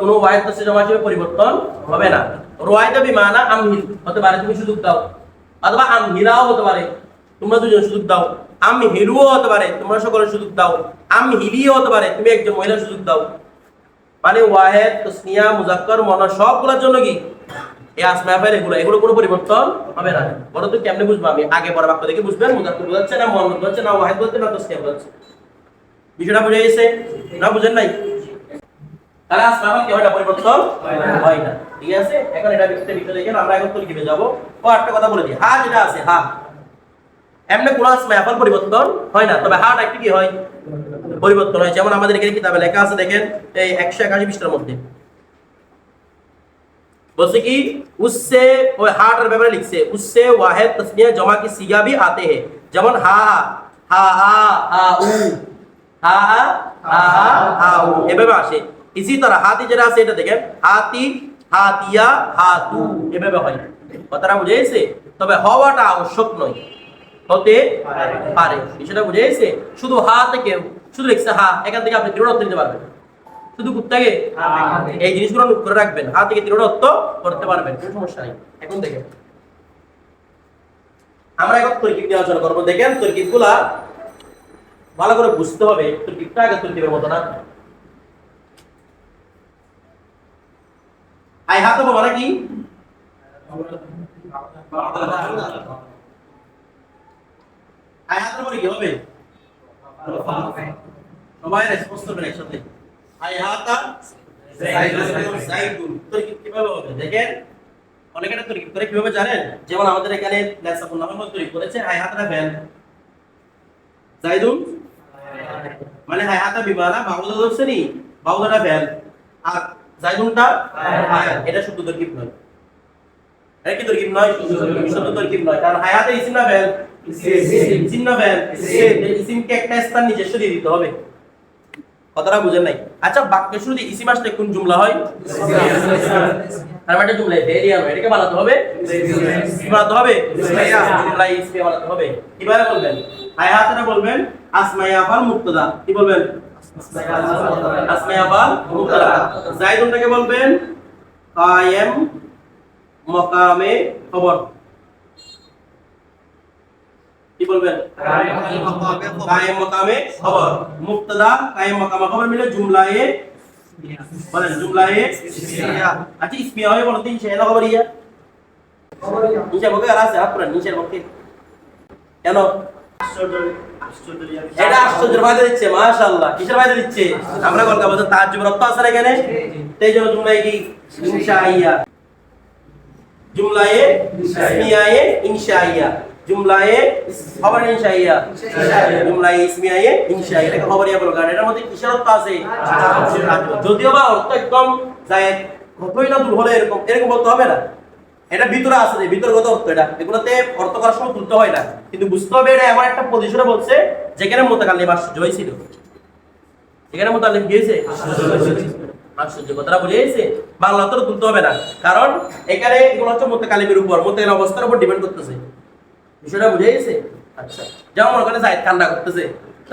কোনো পরিবর্তন হবে না। বিমানা আমহিল হতে পারে তুমি সুযোগ দাও। অথবা হতে পারে, তোমরা দুজন সুযোগ দাও। আম হতে পারে, তোমরা সুযোগ দাও। আম হিলিও হতে পারে, তুমি একজন সুযোগ দাও। মানে ওয়াহেদ মুজাক্কর মনা সবগুলোর জন্য কি? এই এগুলো এগুলো কোনো পরিবর্তন হবে না। বলো তো কেমনে বুঝব? আমি আগে পরে বাক্য দেখে বুঝবেন, মুজাক্কর বোঝাচ্ছে না মোহাম্মদ বোঝাচ্ছে না, ওয়াহেদ বোঝাচ্ছে না বোঝাচ্ছে। বিষয়টা বুঝে গেছে? না বুঝেন নাই? কেউ পরিবর্তন হয় না। ঠিক আছে? এখন এটা আমরা এখন যাব। ও, একটা কথা বলে দিই। হা যেটা আছে, হা। এমনি পরিবর্তন হয় না। তবে হাট একটি কি হয়? পরিবর্তন হয়। যেমন আমাদের এখানে কিতাবে লেখা আছে, দেখেন, এই একশো একাশি পৃষ্ঠার মধ্যে। বলছে কি, উসসে ওই হাটের ব্যাপারে লিখছে, উসসে ওয়াহেদ তসমিয়া জমা কি সিগাবি হাতে হে যেমন হা হা হা হা হা, উ। হা এভাবে আসে। ইসি তারা হাতি যেটা আছে এটা দেখেন। হাতি হাতিয়া হাতু এভাবে হয়। কথাটা বুঝে গেছে? তবে হওয়াটা আবশ্যক নয়। হতে পারে। বিষয়টা বুঝে গেছে? শুধু হা থেকে শুধু লিখছে হা এখান থেকে আপনি দৃঢ়ত্ব নিতে পারবেন। শুধু কুত্তাকে? হ্যাঁ। এই জিনিসগুলো নোট করে রাখবেন। হা থেকে দৃঢ়ত্ব করতে পারবেন। কোনো সমস্যা নেই। এখন দেখেন। আমরা এখন তর্কিক নিয়ে আলোচনা করব। দেখেন তর্কিকগুলা ভালো করে বুঝতে হবে তরকিবটা আগে তরকিবের মতো না। আই হাত মানে কি? আই কি হবে? সবাই একসাথে। আই কীভাবে হবে? কীভাবে জানেন? যেমন আমাদের এখানে লেসাফুল নামের মধ্যে করেছে আই জাইদুন মানে হাই হাতা বিমানা বাউদা দর্শনি বাউদাটা ফেল। আর জাইদুনটা ফাইল এটা শুদ্ধ তরকিব নয়। এটা কি তরকিব নয়? শুদ্ধ তরকিব নয়। কারণ হায়াতে ইসিম না ফেল। ইসিম না ফেল। ইসিমকে একটা স্থান নিজস্ব দিয়ে দিতে হবে। কথাটা বুঝেন নাই? আচ্ছা বাক্যের শুরুতে ইসিম আসলে কোন জুমলা হয়? তার মানে জুমলা ভেরিয়া নয় এটাকে বানাতে হবে? বানাতে হবে? জুমলা ইসমি বানাতে হবে। কীভাবে বলবেন? হায়াতটা বলবেন? আসমাইয়া ফাল মুক্তদা কি বলবেন? আসমাইয়া ফাল মুক্তদা জাইদুনটাকে বলবেন কায়েম মকামে খবর। কি বলবেন? কায়েম মকামে খবর। মুক্তদা কায়েম মকামে খবর মিলে জুমলায়ে বলেন, জুমলায়ে আচ্ছা ইসমিয়া হয় বলতে ইনশা খবর ইয়া? নিচে বকে আর আছে পুরা নিচের বকে কেন? এটা আশ্চর্যের দিচ্ছে মাশাআল্লাহ। কিসের দিচ্ছে? আমরা বলতে অর্থ আছে এখানে? সেই জন্য ইনশাইয়া জুমলায়ে ইসমিয়ায়ে জুমলায়ে খবর জুমলায়ে ইসমিয়ায়ে এটা খবরিয়া বলো কারণ এটার মধ্যে কিসের অর্থ আছে? যদিও বা অর্থ একদম যায় কতই না দূর হলে এরকম এরকম বলতে হবে না। এটা ভিতরে আছে যে ভিতরগত অর্থ এটা। এগুলোতে অর্থ করার সময় তুলতে হয় না। কিন্তু বুঝতে হবে এটা এমন একটা পজিশনে বলছে, যেখানে মোতাকাল্লিম আশ্চর্য হয়েছিল। এখানে মোতাল্লিম গিয়েছে কথাটা বাংলা তুলতে হবে না। কারণ এখানে উপর অবস্থার ডিপেন্ড করতেছে। বিষয়টা বুঝে আচ্ছা। যেমন মনে করতেছে।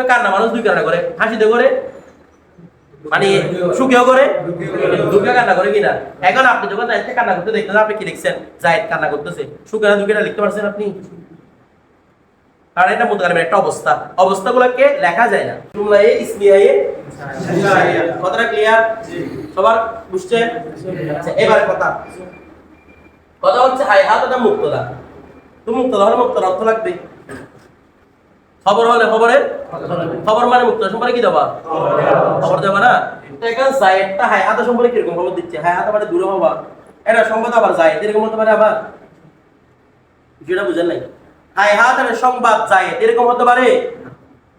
কান্না মানুষ দুই কান্না করে। হাসিতে করে মানে সুখেও করে? কান্না করে কিনা? এখন আপনি যখন কান্না করতে আপনি কি লিখছেন কান্না করতেছে। সুখে না দুঃখে লিখতে পারছেন আপনি? কারণ এটা মোতাকালিমের একটা অবস্থা। অবস্থাগুলোকে লেখা যায় না। কথাটা ক্লিয়ার সবার বুঝছেন আচ্ছা এবারে কথা। কথা হচ্ছে হাই হাত মুক্তদা তো মুক্তদা হলে মুক্তদা অর্থ লাগবে। খবর হলে খবরে? খবর মানে মুক্ত। সম্পর্কে কি দেবা? খবর দেবা না? তো এখানে জায়েদটা হাই হাতে সম্পর্কে কীরকম খবর দিচ্ছে? হাই হাতে মানে দূরে হবা এটা সংবাদ আবার জায়েদ এরকম হতে পারে আবার? যেটা বুঝেন নাই? হাই হাত আর সংবাদ জায়েদ এরকম হতে পারে?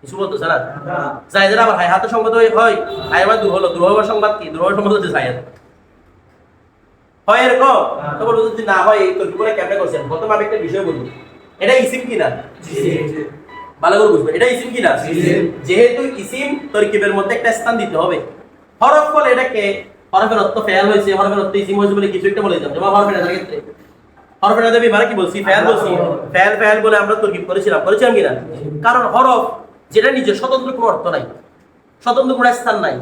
কিছু বলতেছে না জায়েদের আবার হাই হাতে সংবাদ হয় হয়। হাই আবার দূর হলো। দূর হওয়ার সংবাদ কি? দূর হওয়ার সংবাদ হচ্ছে জায়েদ। হয় এরকম? তো বলব যদি না হয় এই তর্ক করে কেমনে করছেন? প্রথম আমি একটা বিষয় বলব এটা ইসিম কিনা? ভালো করে বুঝবেন। এটা ইসিম কিনা? যেহেতু ইসিম তরকিবের মধ্যে একটা স্থান দিতে হবে। হরফ বলে এটাকে হরফের অর্থ ফেল হয়েছে হরফের অর্থ ইসিম হয়েছে বলে কিছু একটা বলে দিতাম যেমন হরফের এটার ক্ষেত্রে। হরফের এটাতে বিমারা কি বলছি? ফেল বলছি। ফেল ফেল বলে আমরা তরকিব করেছিলাম। করেছিলাম কিনা? কারণ হরফ যেটা নিজের স্বতন্ত্র কোনো অর্থ নাই। স্বতন্ত্র কোনো স্থান নাই।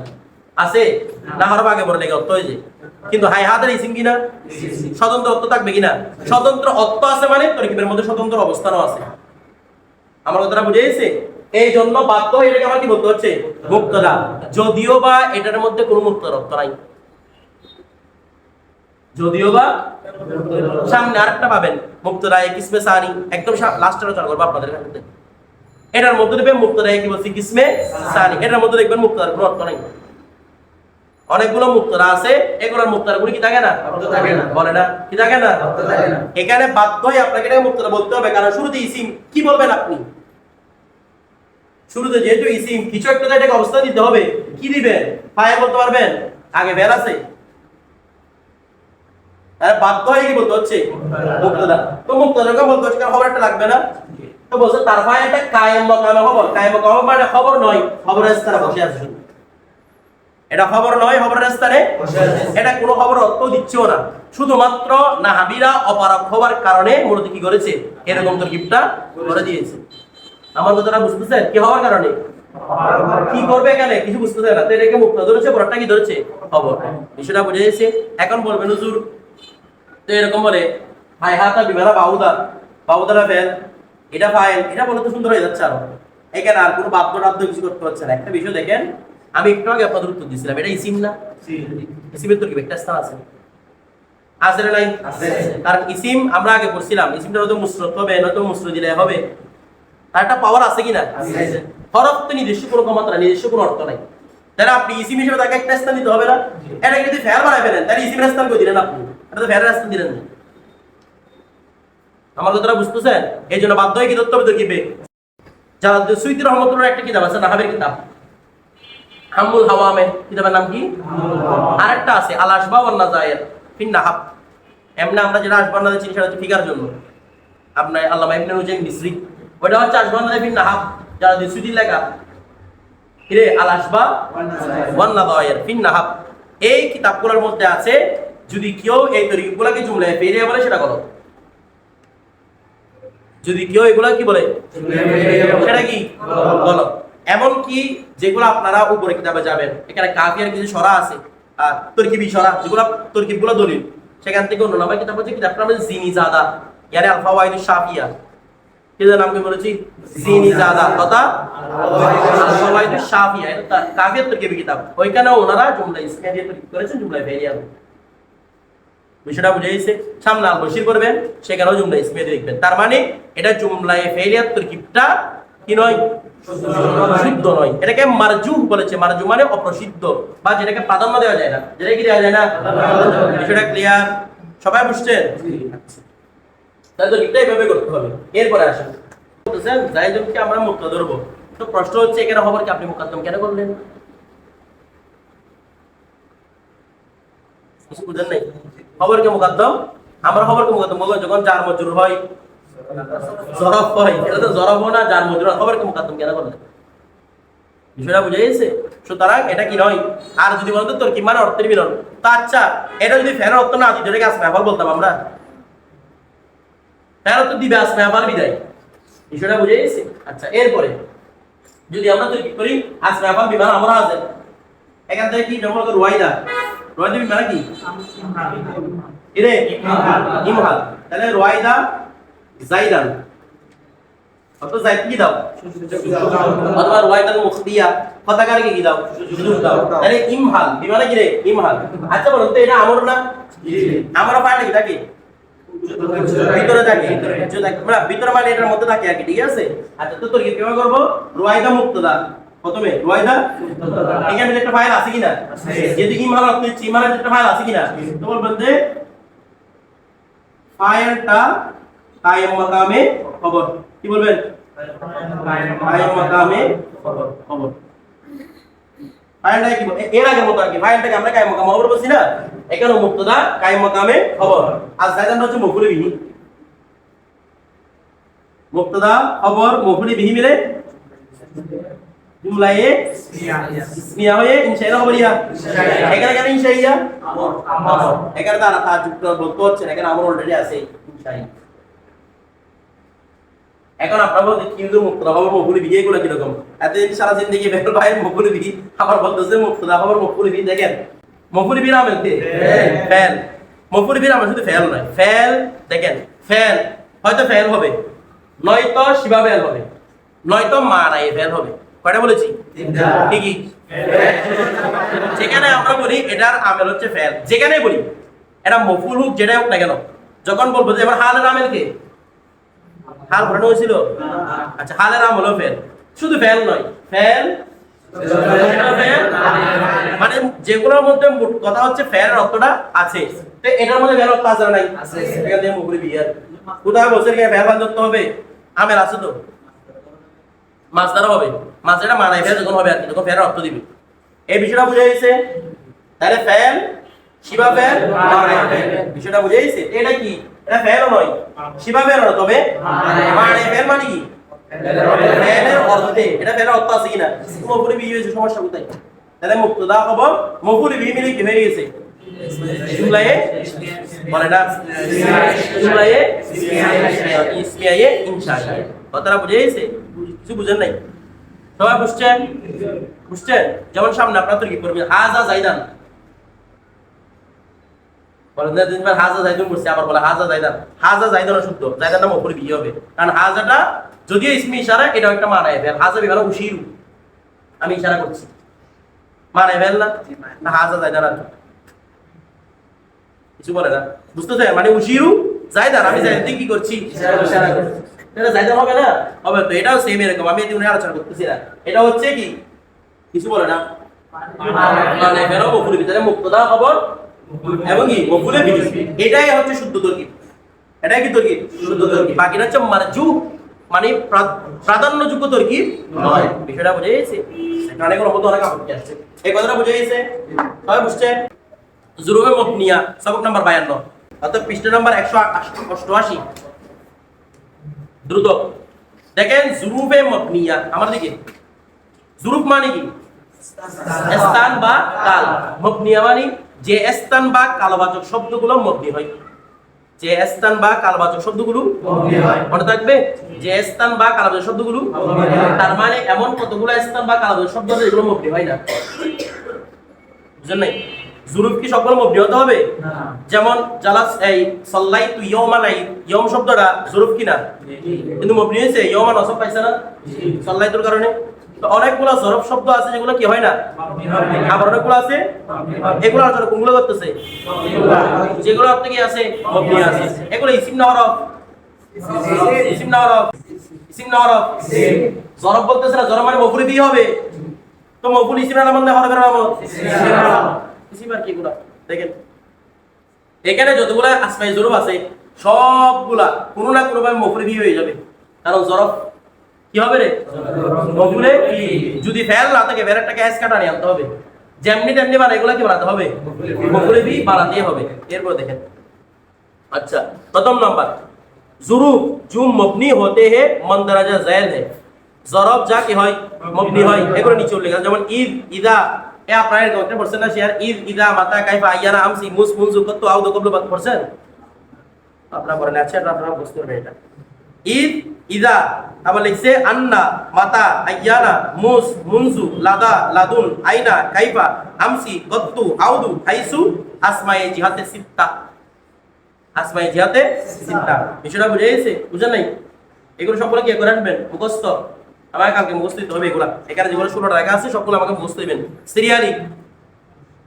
আছে? না আরও আগে বলে লেগে অর্থ হয়েছে? কিন্তু হাই হাতের ইসিম কিনা? স্বতন্ত্র অর্থ থাকবে কিনা? স্বতন্ত্র অর্থ আছে মানে তরকিবের মধ্যে স্বতন্ত্র অবস্থানও আছে। আমার কথাটা বুঝে গেছে? এই জন্য বাধ্য হয়ে এটাকে আমার কি বলতে হচ্ছে? মুক্তদা। যদিও বা এটার মধ্যে কোনো মুক্তর অর্থ নাই। যদিও বা সামনে আরেকটা পাবেন। মুক্তদা এক কিসমে সানি। একদম লাস্টে আলোচনা করব আপনাদের কাছে। এটার মধ্যে দেখবেন মুক্তদা কি বলছি? কিসমে সানি। এটার মধ্যে দেখবেন মুক্তদার কোনো অর্থ নাই। অনেকগুলো মুক্তরা আছে। এগুলোর মুক্তার গুলি কি থাকে না? বলে না। কি থাকে না? এখানে বাধ্য হয়ে আপনাকে এটাকে মুক্তরা বলতে হবে। কারণ শুরুতে ইসিম কি বলবেন আপনি? শুরুতে যেহেতু ইসিম কিছু একটা তো এটাকে অবস্থা দিতে হবে, কি দিবেন? ফায়া বলতে পারবেন? আগে বের আছে। তাহলে বাধ্য কি বলতে হচ্ছে? মুক্তদা। তো মুক্তদাকে বলতে হচ্ছে খবর লাগবে না? তো বলছে, তার একটা কায়েম খবর? কায়েম মানে খবর নয়, খবরের স্থানে বসে এটা খবর নয়, খবরের স্থানে এটা কোনো খবর অর্থ দিচ্ছেও না। শুধুমাত্র নাহাবিরা অপারক হওয়ার কারণে মূলত কি করেছে? এরকম তোর গিফটটা করে দিয়েছে। আমার কথাটা বুঝতেছেন? কি হওয়ার কারণে? কি করবে এখানে? কিছু বুঝতেছে না। তো এটাকে মুক্ত ধরেছে বড়টা কি ধরেছে? খবর। বিষয়টা বুঝে গেছে এখন বলবেন হুজুর তো এরকম বলে হাই হাতা বিমানা বাউদা। বাউদারা ফেল এটা ফাইল এটা বলে তো সুন্দর হয়ে যাচ্ছে আরও। এখানে আর কোনো বাদ্য টাদ্য কিছু করতে হচ্ছে না। একটা বিষয় দেখেন আমি একটু আগে আপনাদের উত্তর দিয়েছিলাম এটা ইসিম না? ইসিমের তো কি একটা স্থান আছে। আছে না নাই? কারণ ইসিম আমরা আগে পড়ছিলাম। ইসিমটা হয়তো মুসরত হবে নয়তো মুসর দিলে হবে। তার একটা পাওয়ার আছে কিনা হরফ তো নিজস্ব কোনো ক্ষমতা নিজস্ব কোনো অর্থ নাই। তাহলে আপনি ইসিম হিসেবে তাকে একটা স্থান দিতে হবে না? এটা যদি ফেয়ার বানায় ফেলেন তাহলে ইসিমের স্থান করে দিলেন আপনি? এটা তো ফেয়ারের স্থান দিলেন না। আমার কথাটা বুঝতেছেন? এই জন্য বাধ্য হয়ে কি ধরতে হবে তো কিবে যারা সুইতি রহমতুল্লাহ একটা কিতাব আছে নাহাবের কিতাব। হামুল হাওয়ামে কিতাবের নাম কি? আরেকটা আছে আল আসবা ওয়ান নাজায়ের ফিন নাহাব। এমনি আমরা যেটা আসবান নাজা চিনি সেটা হচ্ছে ফিকার জন্য। আপনার আল্লামা ইবনে নুজাইম মিসরি। ওটা হচ্ছে নাজা ফিন নাহাব যারা দুসুদি লেখা কিরে আল আসবা? ওয়ান ফিন নাহাব এই কিতাবগুলোর মধ্যে আছে যদি কেউ এই তরিকগুলোকে জুমলায় ফেরিয়ে বলে সেটা করো। যদি কেউ এগুলা কি বলে? সেটা কি? বলো। এমন কি যেগুলো আপনারা উপরে কিতাবে যাবেন এখানে কাফিয়ার কিছু সরা আছে আর তরকিবি সরা যেগুলো তরকিবগুলো দলিল। সেখান থেকে অন্য নামের কিতাব হচ্ছে কিতাবটা নাম জিনি জাদা ইয়ারে আলফা ওয়াইদু শাফিয়া। কি নাম কি বলেছি? জিনি জাদা তরকিবি কিতাব। ওইখানে ওনারা জুমলা দিয়ে করেছেন জুমলা বিষয়টা বুঝে গেছে। সামনে আল বসির করবেন সেখানেও জুমলা ইসমিয়া দিয়ে তার মানে এটা জুমলায় কি নয়? শুদ্ধ নয়। এটাকে মারজু বলেছে। মারজু মানে অপ্রসিদ্ধ বা যেটাকে প্রাধান্য দেওয়া যায় না। যেটা কি দেওয়া যায় না? বিষয়টা ক্লিয়ার সবাই বুঝছেন? তাহলে করতে হবে। এরপরে আসেন। বলতেছেন জাইদুলকে আমরা মুক্ত তো প্রশ্ন হচ্ছে, এখানে খবর কি আপনি কেন করলেন? বুঝেন নাই? আমরা বলব যখন যার মজুর হয়, জরফ হয়, এটা তো জরফ না, যার মজুর খবরকে মুকাদ্দম কেন করলেন? বিষয়টা বুঝে গেছে? সুতরাং এটা কি নয়? আর যদি বলতো তোর কি মানে অর্থের মিলন? তা আচ্ছা এটা যদি ফেরার অর্থ না দিত এটাকে আসবে আবার বলতাম আমরা? ফেরত তো দিবে আসবে আবার বিদায়। বিষয়টা বুঝে গেছে? আচ্ছা এরপরে, যদি আমরা তৈরি করি আসবে আবার বিমান আমরা আছে এখান থেকে কি যেমন রোয়াইদা রোয়াইদা বিমান কি ইরে ইমহাল। তাহলে রোয়াইদা জাইদান। অত জাইদ কি দাও? অথবা রোয়াইদাল মুখদিয়া। কথাকারকে কি দাও? দাও। তাহলে ইমহাল। বিমানে কি রে? ইমহাল। আচ্ছা বলুন তো, এটা আমর না? আমার পায় কি থাকে ভিতরে থাকে থাকে। মানে ভিতরে মানে এটার মধ্যে থাকে আর কি ঠিক আছে? আচ্ছা তো তোর কি কেমন করব? রোয়াইদা মুক্তদা। প্রথমে রোয়াইদা এখানে একটা ফাইল আছে কিনা? যদি ইমহাল আপনি ইমহালের একটা ফাইল আছে কিনা? তো বলবেন যে ফাইলটা কায়েম মাকামে খবর। কি বলবেন? কায়েম মাকামে খবর। খবর। ফাইলটা কি এর আগের মতো আর কি। ফাইলটাকে আমরা কায়েম মাকামে খবর বলছি না? এখানে মুক্তদা কায়েম মাকামে খবর। আর হচ্ছে মফুলি বিহি মুক্তদা খবর মফুলি বিহি মিলে জুমলায়ে ইসমিয়া হয়ে খবরিয়া এখানে কেন এখানে তারা তার যুক্ত বলতে হচ্ছে এখানে আমার অলরেডি আছে। এখন আপনার বলতে কিন্তু মুক্তদা খবর মকুলি বি এগুলো কীরকম? এতদিন সারা জিন্দগি বের ভাই মকুলি বি আবার বলতেছে মুক্তদা খবর মকুলি বি দেখেন। মকুলি বির আমেল কে ফেল। বির আমেল শুধু ফেল নয় ফেল দেখেন ফেল হয়তো ফেল হবে নয়তো শিবা ফেল হবে নয়তো মারাই ফেল হবে। কয়টা বলেছি? কি যেখানে আমরা বলি এটার আমেল হচ্ছে ফেল যেখানে বলি এটা মফুল হোক যেটাই হোক না কেন যখন বলব যে এবার হালের আমেল কে হাল ঘটানো হয়েছিল? আচ্ছা হালের আম হলো ফেল। শুধু ফেল নয় ফেল? মানে যেগুলোর মধ্যে কথা হচ্ছে ফেলের অর্থটা আছে। তো এটার মধ্যে ফেল অর্থ আছে নাই? এখান থেকে মুখরি বিয়ার কোথায় বলছে এখানে ফেল বাদ ধরতে হবে? আমের আছে তো। মাছ দ্বারা হবে। মাছ এটা মানাই ফেল যখন হবে আর কি তখন ফেলের অর্থ দিবে। এই বিষয়টা বুঝে গেছে? তাহলে ফেল শিবা ফেল। বিষয়টা বুঝে গেছে? এটা কি? এটা নয়। ফেল নয় তবে মানাই ফেল মানে কি? ফেলের অর্থে এটা ফেলের অর্থ আছে কিনা মফুলি বি হয়েছে, সমস্যা কোথায়? তাহলে মফুলি বি মিলে কি হয়ে গেছে? জুমলায়ে ইসমিয়ায়ে ইনশাআল্লাহ কথাটা বুঝে গেছে? কিছু বুঝেন নাই? সবাই বুঝছেন? বুঝছেন? যেমন সামনে আপনার তো কি করবেন। হাজা জাইদান। বলেন না দিনবার হাজা জাইদুন বলছে আবার বলে হাজা জাইদান হাজা জাইদান শুদ্ধ মফুলি বিয়ে হবে। কারণ হাজাটা যদিও ইসমি ইশারা এটাও একটা মানায় ফেল হাজা উশিরু। আমি ইশারা করছি। মানায় ফেল না? হাজা জাইদান আর কিছু বলে না। মানে উশিরু জাইদান আমি জাইদান কি করছি? ইশারা করছি। এটা জাইদান হবে না? হবে তো। এটাও সেম এরকম। আমি এদিকে আলোচনা করতেছি না। এটা হচ্ছে কি? কিছু বলে না? মানে ফেরো মফুলের ভিতরে মুক্তদা খবর এবং কি মফুলে বিধি এটাই হচ্ছে শুদ্ধ তর্কিব এটাই কি তর্কিব শুদ্ধ তর্কিব বাকিটা হচ্ছে মারজু মানে প্রাধান্যযোগ্য তর্কিব নয়। বিষয়টা বুঝে গেছে। সেখানে কোনো মতো অনেক আপত্তি আসছে এই কথাটা বুঝে গেছে। সবাই বুঝছে? জুরুবে মবনিয়া সবক নাম্বার বায়ান্ন। অর্থাৎ পৃষ্ঠ নাম্বার একশো অষ্টআশি। দ্রুত। দেখেন জুরুবে মবনিয়া আমার দিকে। জুরুফ মানে কি? স্থান বা কাল। মবনিয়া মানে যে স্থান বা কালবাচক শব্দগুলো মবনি হয়। যে স্থান বা কালবাচক শব্দগুলো মনে থাকবে? যে স্থান বা কালবাচক শব্দগুলো তার মানে এমন কতগুলো স্থান বা কালবাচক শব্দ আছে যেগুলো মবনি হয় না? বুঝলেন নাই? জুরুফ কি সবগুলো মবনি হতে হবে? যেমন জালাস এই সাল্লাই তু ইয়মা নাই ইয়ম শব্দটা জুরুফ কিনা? কিন্তু মবনি হয়েছে ইয়মা নসব পাইছে না? সাল্লাই তোর কারণে? তো অনেকগুলো জরফ শব্দ আছে যেগুলো কি হয় না? আবার অনেকগুলো আছে? এগুলো কোনগুলো করতেছে? যেগুলো অর্থ কি আছে? এগুলো ইসিম ইসিম ইসিম জরফ বলতেছে না, জরফ মানে মফুলি দিয়ে হবে। তো মফুল ইসিম না ইসিম আর কি দেখেন। এখানে যতগুলা আসমাই জরুফ আছে, সবগুলা কোনো না কোনো ভাবে মফুলি দিয়ে হয়ে যাবে। কারণ জরফ কি হবে রে? মফুলে যদি ফেল না থাকে ফেলেরটাকে হ্যাস আনতে হবে। যেমনি তেমনি বানা এগুলা কি বানাতে হবে? মফুলে বি বানাতে হবে। এরপর দেখেন। আচ্ছা প্রথম নাম্বার। জুরুব জুম মবনি হতে হে, মন্দরাজা জায়েল হে। জরব যা কি হয়, মবনি হয়। এগুলো নিচে উল্লেখ যেমন ঈদ ঈদা এ, আপনারা এরকম পড়ছেন না শেয়ার ঈদ ঈদা মাতা, কাইফা আইয়ানা আমসি, মুস উপর তো আউদ, কবল, বাদ পড়ছেন আপনারা পড়েন আছে আচ্ছা, আপনারা বুঝতে পারবেন এটা। ঈদ ইদা আবার লিখছে, আন্না, মাতা, আইয়ানা, মুস, মুনজু, লাদা, লাদুন, আইনা, কাইফা, আমসি কত্তু আউদু, হাইসু আসমায়ে জিহাতে সিত্তা। আসমাই জিহাতে চিন্তা বিষয়টা বুঝে গেছে? বুঝে নাই? এগুলো সকলে কি করে আসবেন মুখস্থ। আমাকে কালকে মুখস্থ দিতে হবে এগুলা। এখানে যেগুলো ষোলোটা রেখা আছে সবগুলো আমাকে মুখস্থ দিবেন। সিরিয়ালি,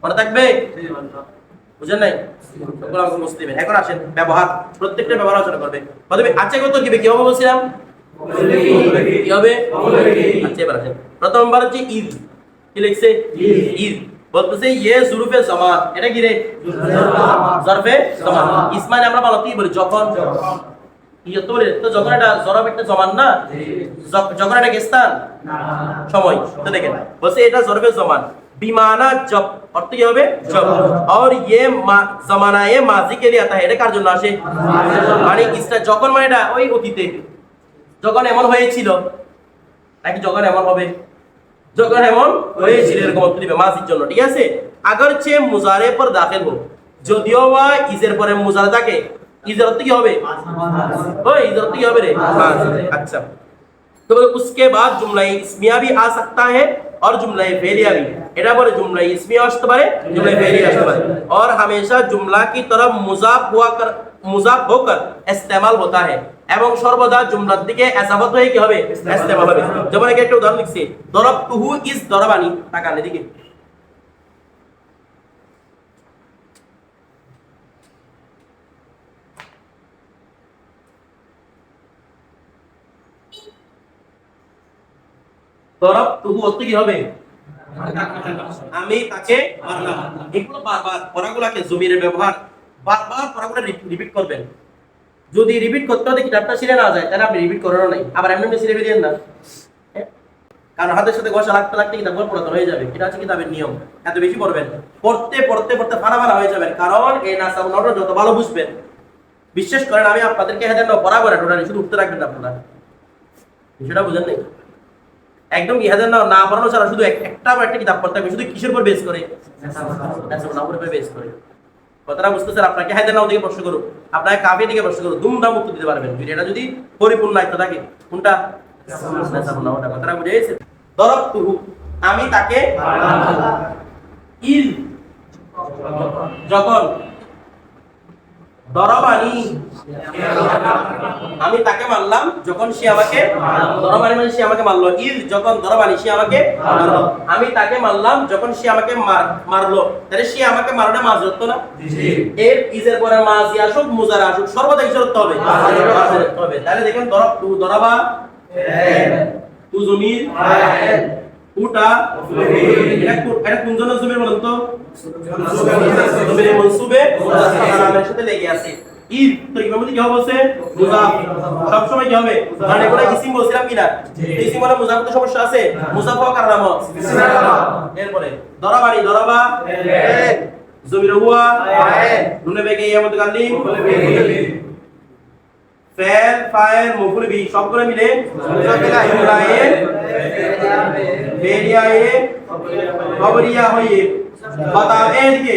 মনে থাকবে? বুঝেন নাই? আমাকে এখন আসেন ব্যবহার। প্রত্যেকটা ব্যবহার আলোচনা করবে। প্রথমে আচ্ছা কত কি কি হবে? বলছিলাম? কি হবে? আচ্ছা এবার আসেন। প্রথম হচ্ছে ঈদ। কি লিখছে? ঈদ। বলতেছে ইয়ে জুরুফে জামান এটা কি রে? জরফে জমান ইসমাইল আমরা বলো কি বলি? যখন ইয়ে তো যখন এটা জরফ একটা জমান না? যখন এটা স্থান সময়। তো দেখেন বলছে এটা জরফে জমান। বিমানা জব অর্থ কি হবে জব और ये मा- जमाना ये माजी के लिए आता है এটা কার জন্য আসে মানে ইসটা যখন মানে এটা ওই অতীতে যখন এমন হয়েছিল নাকি যখন এমন হবে যখন এমন হয়েছিল এরকম অর্থ দিবে মাসির জন্য ঠিক আছে আগর চেয়ে মুজারে পর দাখিল হোক যদিও বা ইজের পরে মুজারে থাকে ইজের অর্থ কি হবে ওই ইজের অর্থ কি হবে রে মাছ अच्छा तो बोले उसके बाद जुमला इस्मिया भी आ सकता है और जुमला फेलिया भी এটা বলে जुमला इस्मिया আসতে পারে जुमला फेलिया আসতে পারে और हमेशा जुमला की तरफ मुजाफ हुआ कर मुजाफ होकर इस्तेमाल होता है এবং সর্বদা জুমলার দিকে এসাফত হয়ে কি হবে ইস্তেমাল হবে যেমন এখানে একটা উদাহরণ লিখছি দরবতুহু ইজ দরবানি তাকান অর্থ কি হবে? আমি তাকে এগুলো বারবার ব্যবহার, বারবার পড়াগুলো রিপিট করবেন। যদি রিপিট করতে না যায়, তাহলে আপনি রিপিট নাই। আবার এমনি এমনি না? কারণ হাতের সাথে কিতাব হয়ে যাবে। এটা হচ্ছে কিতাবের নিয়ম। এত বেশি পড়বেন। পড়তে পড়তে পড়তে ফানা হয়ে যাবেন। কারণ এই যত ভালো বুঝবেন। বিশ্বাস করেন, আমি আপনাদেরকে হেদের বরাবর টোটালি। শুধু উঠতে রাখবেন আপনারা। বিষয়টা বুঝেন নাই? একদম ইহাদের না না পড়ানো ছাড়া শুধু একটা বা একটা কিতাব পড়তে হবে। শুধু কিসের উপর বেস করে? উপর বেস করে। কথাটা বুঝতেছেন? আপনাকে হায়দার নাও থেকে প্রশ্ন করুন আপনাকে কাফি থেকে প্রশ্ন করুন দুমদাম উত্তর দিতে পারবেন। যদি এটা যদি পরিপূর্ণ আয়ত্ত থাকে কোনটা? কথাটা বুঝে গেছে দরব তুহু। আমি তাকে ইল। যখন দরবানি আমি তাকে মারলাম যখন সে আমাকে দরবানি মানে সে আমাকে মারলো। ইল যখন দরবানি সে আমাকে মারলো। আমি তাকে মারলাম যখন সে আমাকে মার- মারলো। তাহলে সে আমাকে মারলে মাছ ধরতো না? এর ইজের পরে মাঝি আসুক মুজার আসুক সর্বদা হবে। মাছ ধরতে হবে। তাহলে দেখেন দরব তু দরবা তু জমির উটা এটা এটা কোন জনের জমির বলেন তো? জমির মনসুবে নামের সাথে লেগে আছে। ঈদ তো ইমাম কি হবে মুজাফ। সব সময় কি হবে? মানে এগুলো ইসিম বলছিলাম কিনা? ইসিম মানে মুজাফ তো সমস্যা আছে? মুজাফ হওয়া কার নাম এরপরে দরাবানি দরাবা? জমির হুয়া। নুনে বেগে ইয়ামত গাল্লি ফেল ফাইল মফুল বি সবগুলো মিলে জুমলায়ে ফেরিয়ায়ে খবরিয়া হয়ে এদিকে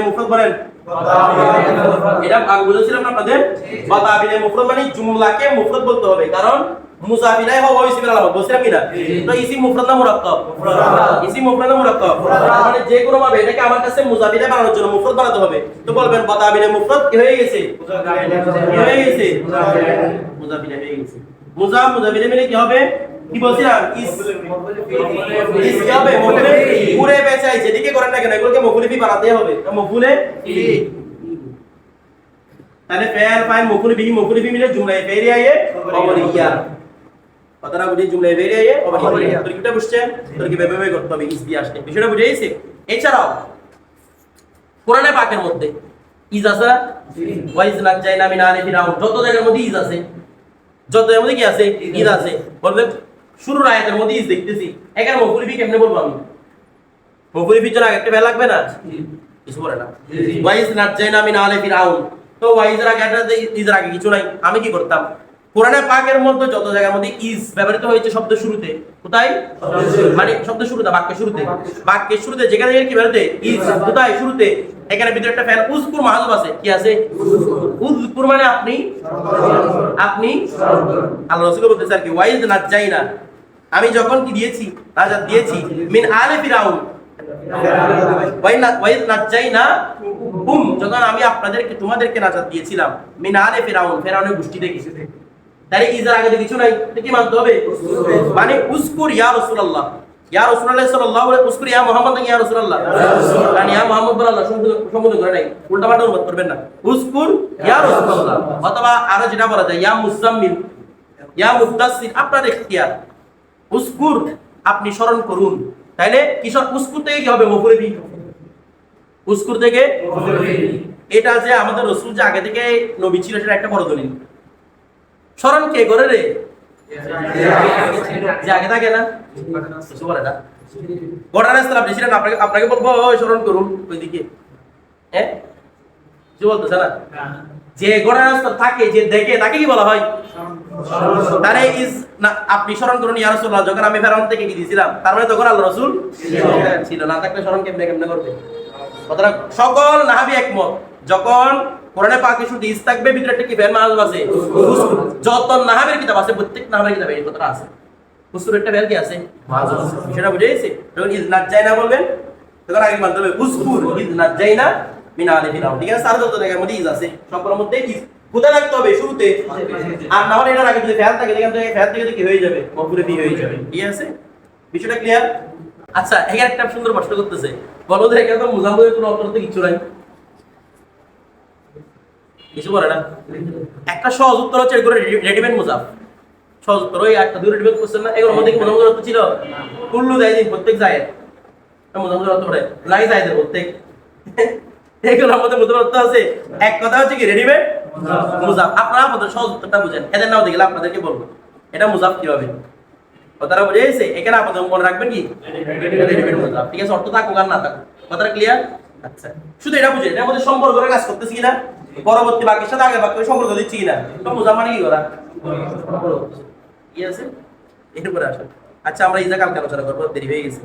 মুফরদ বলেন এটা আগে বুঝেছিলাম আপনাদের? বাতাবিনে মুফরদ মানে জুমলাকে মুফরদ বলতে হবে। কারণ মুসাফিরাই হওয়া ইসিমের আলামত বলছিলাম কিনা? তো ইসিম মুফরদ না মুরাক্কাব। ইসিম মুফরদ না মুরাক্কাব। মানে যে কোনো ভাবে এটাকে আমার কাছে বানানোর জন্য মুফরদ বানাতে হবে। তো বলবেন মুফরদ কি হয়ে গেছে? হয়ে গেছে? মুজাফিরা হয়ে গেছে। মুজা মুজাফিরা মিলে কি হবে? কি বলছিলাম? ইস ইস কি হবে? পুরে বেচাই যেদিকে করেন না কেন? এগুলোকে বানাতে হবে। তাহলে ফেয়ার বি মফুলে বি মিলে জুমলায় ফেরিয়া খবরিয়া কথাটা বুঝি জুমলায় কিটা বুঝছেন ভেবে করতে হবে? ইস দিয়ে বিষয়টা বুঝে গেছে এছাড়াও কোরআনে পাকের মধ্যে ইজ আছে? ওয়াইজ যায় না আমি না আনে ফিরাউন। যত জায়গার মধ্যে ইজ আছে যত জায়গার মধ্যে কি আছে? আছে। বলবে শুরুর আয়াতের মধ্যে ইজ দেখতেছি। এখানে মফুলিফি কেমনে বলব আমি? মফুলিফির জন্য একটা বেলা লাগবে না? কিছু বলে না। ওয়াইজ লাগ যায় না আমি না আনে ফিরাউন। তো ওয়াইজের আগে একটা ইজের আগে কিছু নাই। আমি কি করতাম? কোরআনে পাকের মধ্যে যত জায়গার মধ্যে ইজ ব্যবহৃত হয়েছে শব্দ শুরুতে, কোথায়? মানে শব্দ শুরুতে, বাক্যের শুরুতে। বাক্যের শুরুতে, যেখানে কি বেরোতে ইজ, কোথায়? শুরুতে। এখানে ভিতরে একটা ফ্যান উজকুর মাহাজব আছে। কি আছে? উজকুর মানে আপনি? আপনি? আল্লাহ রাসূল বলতেছে কি, ওয়াইজ নাজাই না আমি যখন কি দিয়েছি? নাজাত দিয়েছি। মিন আলে ফিরাউন। না না হুম যখন আমি আপনাদেরকে, তোমাদেরকে নাজাত দিয়েছিলাম। মিন ফিরাউন, ফিরাউনের গোষ্ঠী থেকে তাহলে ইজার আগে কিছু নাই কি মানতে হবে? মানে উস্কুর ইয়া রাসূলুল্লাহ ইয়া রাসূলুল্লাহ সাল্লাল্লাহু আলাইহি উস্কুর ইয়া মুহাম্মদ ইয়া রাসূলুল্লাহ? কারণ ইয়া মুহাম্মদ বলে সম্বোধন করে নাই উল্টা পাল্টা অনুবাদ করবেন না। উস্কুর ইয়া রাসূলুল্লাহ অথবা আরও যেটা বলা যায় ইয়া মুজাম্মিল ইয়া মুদাসসির আপনার ইখতিয়ার উস্কুর আপনি স্মরণ করুন। তাইলে কিশোর উস্কুর থেকে কি হবে মফুরিবি উস্কুর থেকে এটা যে আমাদের রসুল যে আগে থেকে নবী ছিল সেটা একটা বড় দলিল। স্মরণ কে করে রে? যে আগে থাকে না? কিছু আপনি ছিলেন আপনাকে আপনাকে বলব স্মরণ করুন ওইদিকে। হ্যাঁ? বলতেছে না? যে ঘটনাস্থল থাকে যে দেখে তাকে কি বলা হয়? তারে ইজ না আপনি স্মরণ করুন ইয়া রাসূলুল্লাহ যখন আমি ফেরাউন থেকে কি দিয়েছিলাম তার মানে তখন আল্লাহ রাসূল ছিল। না থাকলে স্মরণ কেমনে কেমনে করবে? কথাটা সকল নাহাবি একমত। যখন কোরআনে পাকে শুধু ইস থাকবে, ভিতরে একটা কি ফের মাছ আছে যত নাহাবের কিতাব আছে, প্রত্যেক নাহাবের কিতাবে এই কথাটা আছে। হুসুর একটা ফের কি আছে? সেটা বুঝে গেছে? যখন ইজ নাজ্জাই না বলবেন? তখন আগে মানতে হবে হুসকুর ইজ নাজ্জাই না, মিনা আলি ফিরাও ঠিক আছে সারা যত জায়গার মধ্যে ইজ আছে। সবগুলোর মধ্যে ইজ কোথায় রাখতে হবে শুরুতে। আর না হলে এটার আগে যদি ফেয়ার থাকে, এখান থেকে ফেয়ার থেকে কি হয়ে যাবে? মফুরে বি হয়ে যাবে। ঠিক আছে? বিষয়টা ক্লিয়ার আচ্ছা এখানে একটা সুন্দর প্রশ্ন করতেছে। বলো যে এখানে তো মুজাম্মদের কোনো অর্থ কিছু নাই। কিছু বলে না। একটা সহজ উত্তর হচ্ছে এগুলো রেডিমেড মুজাফ। সহজ উত্তর ওই একটা দুই রেডিমেড কোশ্চেন না এগুলোর মধ্যে কি মুজাম্মদের অর্থ ছিল? কুল্লু জায়দিন প্রত্যেক জায়ের মুজাম্মদের অর্থ পড়ে লাই জায়দের প্রত্যেক। এগুলোর মধ্যে মুজাম্মদের অর্থ আছে এক কথা হচ্ছে কি রেডিমেড মুজাফ। আপনারা আমাদের সহজ উত্তরটা বুঝেন। এদের নাও দেখলে আপনাদেরকে বলব। এটা মুজাফ কীভাবে? কথাটা বুঝে এখানে আপনাদের মনে রাখবেন কি? রেডিমেড মুজাফ। ঠিক আছে অর্থ থাকুক আর না থাকুক। কথাটা ক্লিয়ার আচ্ছা। শুধু এটা বুঝে, এটা মধ্যে সম্পর্ক কাজ করতেছি কিনা? পরবর্তী বাকির সাথে আগে বাকি সম্পর্ক দিচ্ছি কিনা? তো বোঝা মানে কি করা কি আছে? এরপরে আসো। আচ্ছা আমরা ইজা কালকে আলোচনা করব, দেরি হয়ে গেছে।